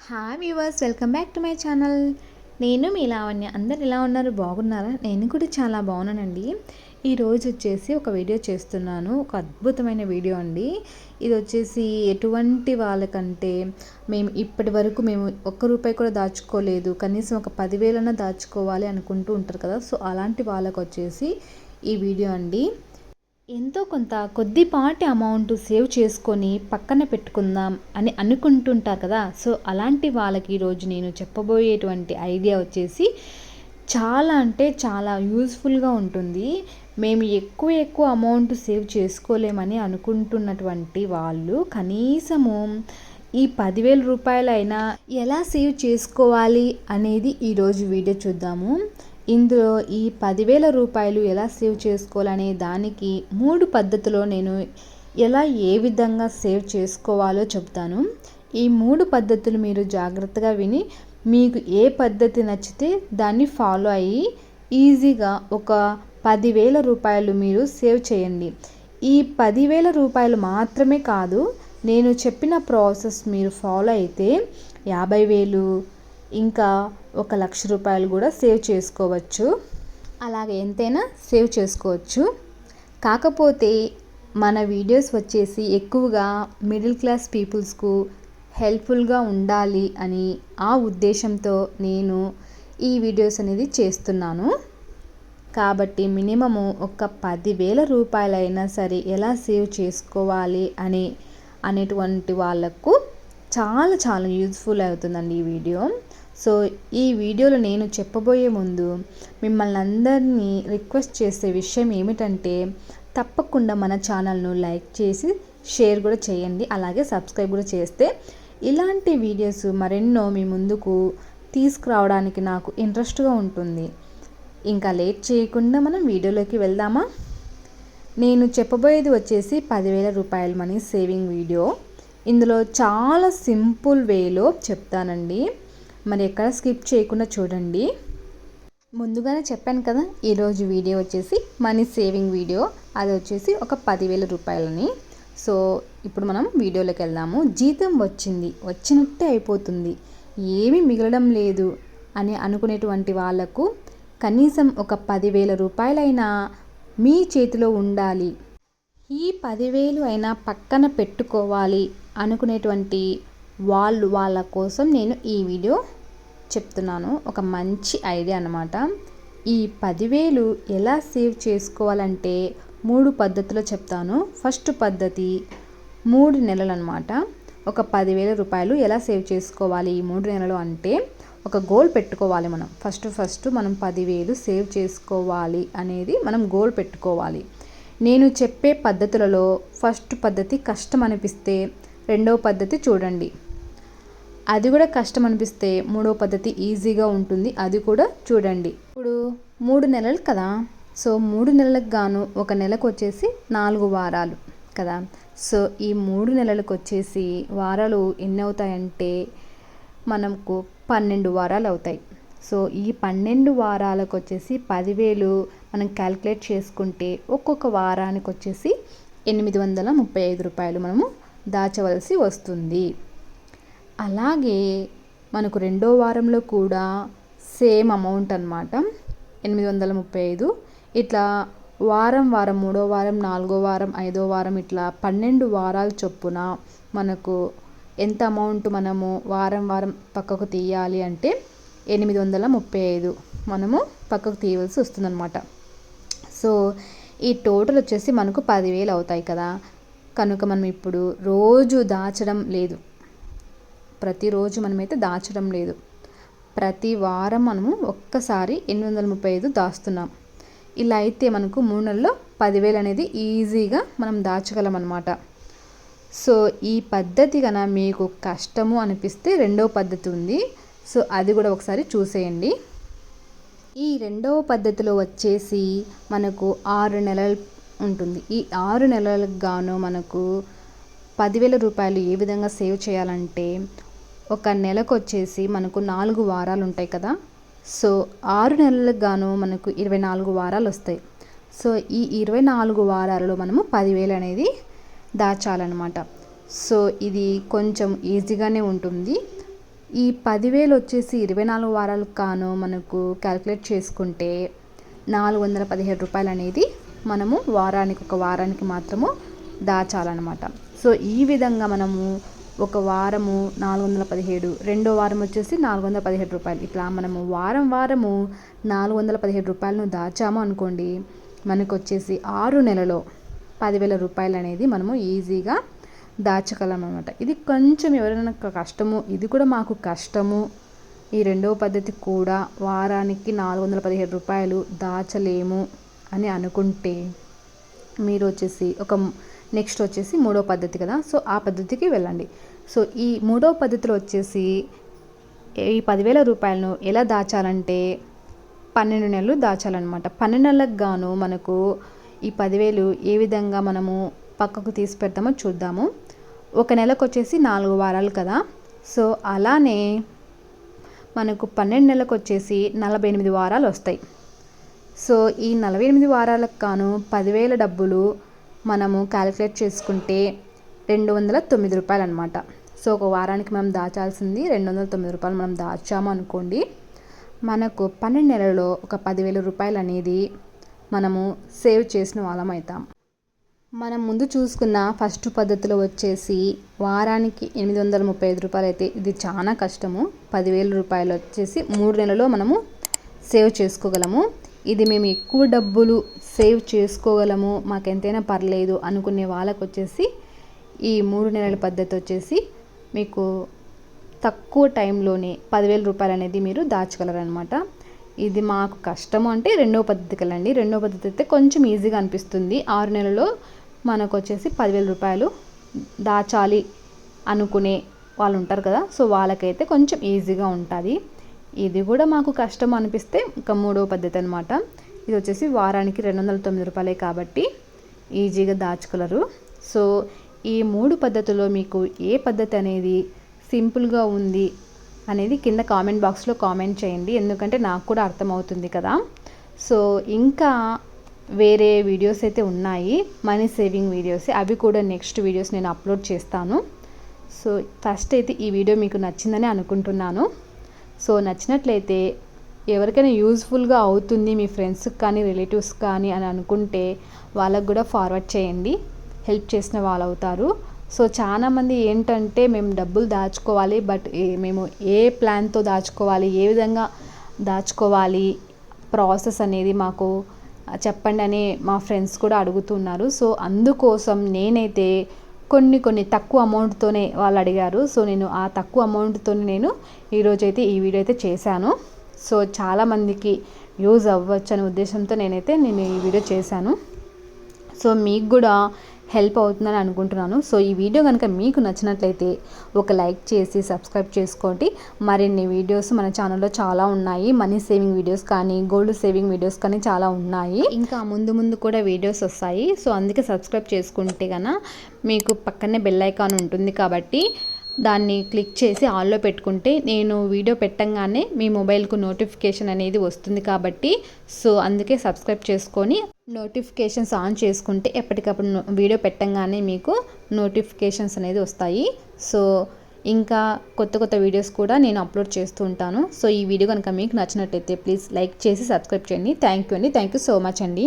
Hi viewers welcome back to my channel నేను మీ లావణ్య. అందరు ఎలా ఉన్నారు? బాగున్నారా? నేను కూడా చాలా బాగున్నానండి. ఈరోజు వచ్చేసి ఒక వీడియో చేస్తున్నాను. ఒక అద్భుతమైన వీడియో అండి. ఇది వచ్చేసి ఎటువంటి వాళ్ళకంటే మేము ఇప్పటి వరకు మేము ఒక్క రూపాయి కూడా దాచుకోలేదు. కనీసం ఒక పదివేలన్నా దాచుకోవాలి అనుకుంటూ ఉంటారు కదా. సో అలాంటి వాళ్ళకు వచ్చేసి ఈ వీడియో అండి. ఎంతో కొంత కొద్దిపాటి అమౌంట్ సేవ్ చేసుకొని పక్కన పెట్టుకుందాం అని అనుకుంటుంటారు కదా. సో అలాంటి వాళ్ళకి ఈరోజు నేను చెప్పబోయేటువంటి ఐడియా వచ్చేసి చాలా అంటే చాలా యూస్ఫుల్గా ఉంటుంది. మేము ఎక్కువ ఎక్కువ అమౌంట్ సేవ్ చేసుకోలేమని అనుకుంటున్నటువంటి వాళ్ళు కనీసము ఈ పదివేల రూపాయలైనా ఎలా సేవ్ చేసుకోవాలి అనేది ఈరోజు వీడియో చూద్దాము. ఇందులో ఈ పదివేల రూపాయలు ఎలా సేవ్ చేసుకోవాలనే దానికి మూడు పద్ధతిలో నేను ఎలా ఏ విధంగా సేవ్ చేసుకోవాలో చెప్తాను. ఈ మూడు పద్ధతులు మీరు జాగ్రత్తగా విని మీకు ఏ పద్ధతి నచ్చితే దాన్ని ఫాలో అయ్యి ఈజీగా ఒక పదివేల రూపాయలు మీరు సేవ్ చేయండి. ఈ పదివేల రూపాయలు మాత్రమే కాదు నేను చెప్పిన ప్రాసెస్ మీరు ఫాలో అయితే యాభై వేలు ఇంకా ఒక లక్ష రూపాయలు కూడా సేవ్ చేసుకోవచ్చు. అలాగే ఎంతైనా సేవ్ చేసుకోవచ్చు. కాకపోతే మన వీడియోస్ వచ్చేసి ఎక్కువగా మిడిల్ క్లాస్ పీపుల్స్కు హెల్ప్ఫుల్గా ఉండాలి అని ఆ ఉద్దేశంతో నేను ఈ వీడియోస్ అనేది చేస్తున్నాను. కాబట్టి మినిమము ఒక పదివేల రూపాయలైనా సరే ఎలా సేవ్ చేసుకోవాలి అని అనేటువంటి వాళ్ళకు చాలా చాలా యూజ్ఫుల్ అవుతుందండి ఈ వీడియో. సో ఈ వీడియోలో నేను చెప్పబోయే ముందు మిమ్మల్ని అందరినీ రిక్వెస్ట్ చేసే విషయం ఏమిటంటే తప్పకుండా మన ఛానల్ను లైక్ చేసి షేర్ కూడా చేయండి. అలాగే సబ్స్క్రైబ్ కూడా చేస్తే ఇలాంటి వీడియోస్ మరెన్నో మీ ముందుకు తీసుకురావడానికి నాకు ఇంట్రెస్ట్గా ఉంటుంది. ఇంకా లేట్ చేయకుండా మనం వీడియోలోకి వెళ్దామా? నేను చెప్పబోయేది వచ్చేసి పదివేల రూపాయల మనీ సేవింగ్ వీడియో. ఇందులో చాలా సింపుల్ వేలో చెప్తానండి. మరి ఎక్కడ స్కిప్ చేయకుండా చూడండి. ముందుగానే చెప్పాను కదా ఈరోజు వీడియో వచ్చేసి మనీ సేవింగ్ వీడియో. అది వచ్చేసి ఒక పదివేల రూపాయలని. సో ఇప్పుడు మనం వీడియోలోకి వెళ్దాము. జీతం వచ్చింది వచ్చినట్టే అయిపోతుంది. ఏమీ మిగలడం లేదు అని అనుకునేటువంటి వాళ్ళకు కనీసం ఒక పదివేల రూపాయలైనా మీ చేతిలో ఉండాలి. ఈ పదివేలు అయినా పక్కన పెట్టుకోవాలి అనుకునేటువంటి వాళ్ళు వాళ్ళ కోసం నేను ఈ వీడియో చెప్తున్నాను. ఒక మంచి ఐడియా అనమాట ఈ పదివేలు ఎలా సేవ్ చేసుకోవాలంటే మూడు పద్ధతిలో చెప్తాను. ఫస్ట్ పద్ధతి మూడు నెలలు అనమాట ఒక పదివేల రూపాయలు ఎలా సేవ్ చేసుకోవాలి ఈ మూడు నెలలు అంటే ఒక గోల్ పెట్టుకోవాలి మనం. ఫస్ట్ ఫస్ట్ మనం పదివేలు సేవ్ చేసుకోవాలి అనేది మనం గోల్ పెట్టుకోవాలి. నేను చెప్పే పద్ధతులలో ఫస్ట్ పద్ధతి కష్టం అనిపిస్తే రెండవ పద్ధతి చూడండి. అది కూడా కష్టం అనిపిస్తే మూడో పద్ధతి ఈజీగా ఉంటుంది. అది కూడా చూడండి. ఇప్పుడు మూడు నెలలు కదా? సో మూడు నెలలకు గాను ఒక నెలకు వచ్చేసి నాలుగు వారాలు కదా? సో ఈ మూడు నెలలకు వచ్చేసి వారాలు ఎన్ని అవుతాయంటే మనకు పన్నెండు వారాలు అవుతాయి. సో ఈ పన్నెండు వారాలకు వచ్చేసి పదివేలు మనం క్యాల్కులేట్ చేసుకుంటే ఒక్కొక్క వారానికి వచ్చేసి ఎనిమిది వందల ముప్పై ఐదు రూపాయలు మనము దాచవలసి వస్తుంది. అలాగే మనకు రెండో వారంలో కూడా సేమ్ అమౌంట్ అనమాట ఎనిమిది వందల ముప్పై ఐదు. ఇట్లా వారం వారం మూడో వారం నాలుగో వారం ఐదో వారం ఇట్లా పన్నెండు వారాల చొప్పున మనకు ఎంత అమౌంట్ మనము వారం వారం పక్కకు తీయాలి అంటే ఎనిమిది వందల ముప్పై ఐదు మనము పక్కకు తీయవలసి వస్తుందన్నమాట. సో ఈ టోటల్ వచ్చేసి మనకు పదివేలు అవుతాయి కదా. కనుక మనం ఇప్పుడు రోజు దాచడం లేదు. ప్రతిరోజు మనమైతే దాచడం లేదు. ప్రతి వారం మనము ఒక్కసారి ఎనిమిది వందల ముప్పై ఐదు దాస్తున్నాం. ఇలా అయితే మనకు మూడు నెలల్లో పదివేలు అనేది ఈజీగా మనం దాచగలం అనమాట సో ఈ పద్ధతి కన మీకు కష్టము అనిపిస్తే రెండవ పద్ధతి ఉంది. సో అది కూడా ఒకసారి చూసేయండి. ఈ రెండవ పద్ధతిలో వచ్చేసి మనకు ఆరు నెలలు ఉంటుంది. ఈ ఆరు నెలలకు గాను మనకు పదివేల రూపాయలు ఏ విధంగా సేవ్ చేయాలంటే ఒక నెలకు వచ్చేసి మనకు నాలుగు వారాలు ఉంటాయి కదా. సో ఆరు నెలలకు గాను మనకు ఇరవై నాలుగు వారాలు వస్తాయి సో ఈ ఇరవై నాలుగు వారాలలో మనము పదివేలు అనేది దాచాలన్నమాట. సో ఇది కొంచెం ఈజీగానే ఉంటుంది. ఈ పదివేలు వచ్చేసి ఇరవై నాలుగు వారాలకు కాను మనకు క్యాలిక్యులేట్ చేసుకుంటే నాలుగు వందల పదిహేడు రూపాయలు అనేది మనము వారానికి ఒక వారానికి మాత్రము దాచాలన్నమాట. సో ఈ విధంగా మనము ఒక వారము నాలుగు వందల పదిహేడు రెండో వారం వచ్చేసి నాలుగు వందల పదిహేడు రూపాయలు. ఇట్లా మనము వారం వారము నాలుగు వందల పదిహేడు రూపాయలను దాచాము అనుకోండి మనకు వచ్చేసి ఆరు నెలలో పదివేల రూపాయలు అనేది మనము ఈజీగా దాచగలం అనమాట ఇది కొంచెం ఎవరైనా కష్టము ఇది కూడా మాకు కష్టము. ఈ రెండవ పద్ధతి కూడా వారానికి నాలుగు వందల పదిహేడు రూపాయలు దాచలేము అని అనుకుంటే మీరు వచ్చేసి ఒక నెక్స్ట్ వచ్చేసి మూడో పద్ధతి కదా సో ఆ పద్ధతికి వెళ్ళండి. సో ఈ మూడో పద్ధతిలో వచ్చేసి ఈ పదివేల రూపాయలను ఎలా దాచాలంటే పన్నెండు నెలలు దాచాలన్నమాట. పన్నెండు నెలలకు గాను మనకు ఈ పదివేలు ఏ విధంగా మనము పక్కకు తీసి పెడతామో చూద్దాము. ఒక నెలకు వచ్చేసి నాలుగు వారాలు కదా. సో అలానే మనకు పన్నెండు నెలలకు వచ్చేసి నలభై ఎనిమిది వారాలు వస్తాయి. సో ఈ నలభై ఎనిమిది వారాలకు గాను పదివేల డబ్బులు మనము క్యాలిక్యులేట్ చేసుకుంటే రెండు వందల తొమ్మిది రూపాయలు అనమాట సో ఒక వారానికి మనం దాచాల్సింది రెండు వందల తొమ్మిది రూపాయలు మనం దాచాము అనుకోండి మనకు పన్నెండు నెలల్లో ఒక పదివేల రూపాయలు అనేది మనము సేవ్ చేసిన వాళ్ళం అవుతాం. మనం ముందు చూసుకున్న ఫస్ట్ పద్ధతిలో వచ్చేసి వారానికి ఎనిమిది వందల ముప్పై ఐదు రూపాయలు అయితే ఇది చాలా కష్టము. పదివేల రూపాయలు వచ్చేసి మూడు నెలలో మనము సేవ్ చేసుకోగలము. ఇది మేము ఎక్కువ డబ్బులు సేవ్ చేసుకోగలము. మాకు ఎంతైనా పర్లేదు అనుకునే వాళ్ళకు వచ్చేసి ఈ మూడు నెలల పద్ధతి వచ్చేసి మీకు తక్కువ టైంలోనే పదివేల రూపాయలు అనేది మీరు దాచగలరనమాట ఇది మాకు కష్టము అంటే రెండవ పద్ధతికి వెళ్ళండి రెండవ పద్ధతి అయితే కొంచెం ఈజీగా అనిపిస్తుంది. ఆరు నెలలో మనకు వచ్చేసి పదివేల రూపాయలు దాచాలి అనుకునే వాళ్ళు ఉంటారు కదా. సో వాళ్ళకైతే కొంచెం ఈజీగా ఉంటుంది. ఇది కూడా మాకు కష్టం అనిపిస్తే ఇంకా మూడవ పద్ధతి అనమాట ఇది వచ్చేసి వారానికి రెండు వందల తొమ్మిది రూపాయలే కాబట్టి ఈజీగా దాచుకోలేరు సో ఈ మూడు పద్ధతుల్లో మీకు ఏ పద్ధతి అనేది సింపుల్గా ఉంది అనేది కింద కామెంట్ బాక్స్లో కామెంట్ చేయండి. ఎందుకంటే నాకు కూడా అర్థమవుతుంది కదా. సో ఇంకా వేరే వీడియోస్ అయితే ఉన్నాయి. Money saving videos. అవి కూడా నెక్స్ట్ వీడియోస్ నేను అప్లోడ్ చేస్తాను. సో ఫస్ట్ అయితే ఈ వీడియో మీకు నచ్చిందని అనుకుంటున్నాను. సో నచ్చినట్లయితే ఎవరికైనా యూజ్ఫుల్గా అవుతుంది మీ ఫ్రెండ్స్కి కానీ రిలేటివ్స్ కానీ అని అనుకుంటే వాళ్ళకు కూడా ఫార్వర్డ్ చేయండి. హెల్ప్ చేసిన వాళ్ళు అవుతారు సో చాలామంది ఏంటంటే మేము డబ్బులు దాచుకోవాలి బట్ మేము ఏ ప్లాన్తో దాచుకోవాలి ఏ విధంగా దాచుకోవాలి ప్రాసెస్ అనేది మాకు చెప్పండి అని మా ఫ్రెండ్స్ కూడా అడుగుతున్నారు. సో అందుకోసం నేనైతే కొన్ని కొన్ని తక్కువ అమౌంట్తోనే వాళ్ళు అడిగారు. సో నేను ఆ తక్కువ అమౌంట్తో నేను ఈరోజైతే ఈ వీడియో అయితే చేశాను. సో చాలామందికి యూజ్ అవ్వచ్చు అనే ఉద్దేశంతో నేనైతే నేను ఈ వీడియో చేశాను. సో మీకు కూడా హెల్ప్ అవుతుందని అనుకుంటున్నాను. సో ఈ వీడియో కనుక మీకు నచ్చినట్లయితే ఒక లైక్ చేసి సబ్స్క్రైబ్ చేసుకోండి. మరిన్ని వీడియోస్ మన ఛానల్లో చాలా ఉన్నాయి. మనీ సేవింగ్ వీడియోస్ కానీ గోల్డ్ సేవింగ్ వీడియోస్ కానీ చాలా ఉన్నాయి. ఇంకా ముందు ముందు కూడా వీడియోస్ వస్తాయి. సో అందుకే సబ్స్క్రైబ్ చేసుకుంటే కనుక మీకు పక్కనే బెల్ ఐకాన్ ఉంటుంది కాబట్టి దాన్ని క్లిక్ చేసి ఆన్లో పెట్టుకుంటే నేను వీడియో పెట్టంగానే మీ మొబైల్కు నోటిఫికేషన్ అనేది వస్తుంది కాబట్టి సో అందుకే సబ్స్క్రైబ్ చేసుకొని నోటిఫికేషన్స్ ఆన్ చేసుకుంటే ఎప్పటికప్పుడు వీడియో పెట్టంగానే మీకు నోటిఫికేషన్స్ అనేది వస్తాయి. సో ఇంకా కొత్త కొత్త వీడియోస్ కూడా నేను అప్లోడ్ చేస్తూ ఉంటాను. సో ఈ వీడియో కనుక మీకు నచ్చినట్టయితే ప్లీజ్ లైక్ చేసి సబ్స్క్రైబ్ చేయండి. థ్యాంక్ యూ అండి. థ్యాంక్ యూ సో మచ్ అండి.